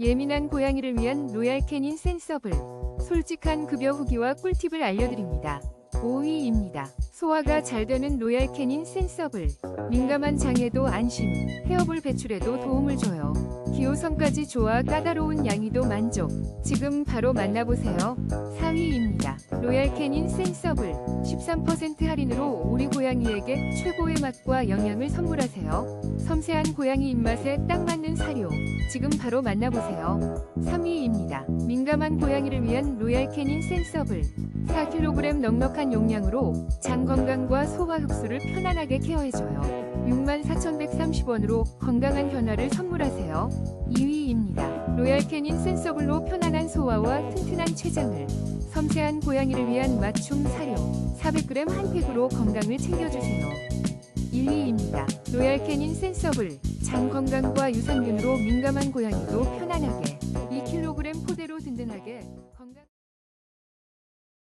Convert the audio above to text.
예민한 고양이를 위한 로얄 캐닌 센서블. 솔직한 급여 후기와 꿀팁을 알려드립니다. 5위입니다. 소화가 잘 되는 로얄 캐닌 센서블. 민감한 장에도 안심, 헤어볼 배출에도 도움을 줘요. 기호성까지 좋아 까다로운 양이도 만족. 지금 바로 만나보세요. 4위입니다. 로얄 캐닌 센서블. 13% 할인으로 우리 고양이에게 최고의 맛과 영양을 선물하세요. 섬세한 고양이 입맛에 딱 맞는 사료. 지금 바로 만나보세요. 3위입니다. 민감한 고양이를 위한 로얄 캐닌 센서블. 4kg 넉넉한 용량으로 장 건강과 소화 흡수를 편안하게 케어해줘요. 64,130원으로 건강한 변화를 선물하세요. 2위입니다. 로얄 캐닌 센서블로 편안한 소화와 튼튼한 췌장을 섬세한 고양이를 위한 맞춤 사료 400g 한 팩으로 건강을 챙겨주세요. 1위입니다. 로얄 캐닌 센서블 장 건강과 유산균으로 민감한 고양이도 편안하게 2kg 포대로 든든하게